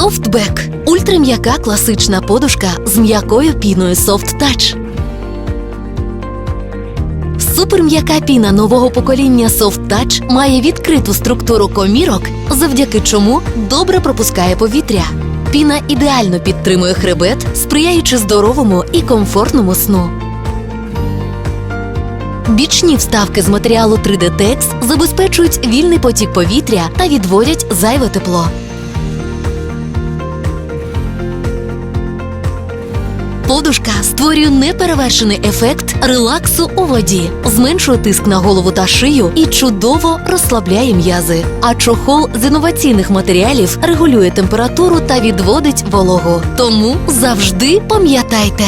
Софтбек ультрам'яка класична подушка з м'якою піною Soft Touch. Суперм'яка піна нового покоління Soft Touch має відкриту структуру комірок, завдяки чому добре пропускає повітря. Піна ідеально підтримує хребет, сприяючи здоровому і комфортному сну. Бічні вставки з матеріалу 3D Tex забезпечують вільний потік повітря та відводять зайве тепло. Подушка створює неперевершений ефект релаксу у воді, зменшує тиск на голову та шию і чудово розслабляє м'язи. А чохол з інноваційних матеріалів регулює температуру та відводить вологу. Тому завжди пам'ятайте,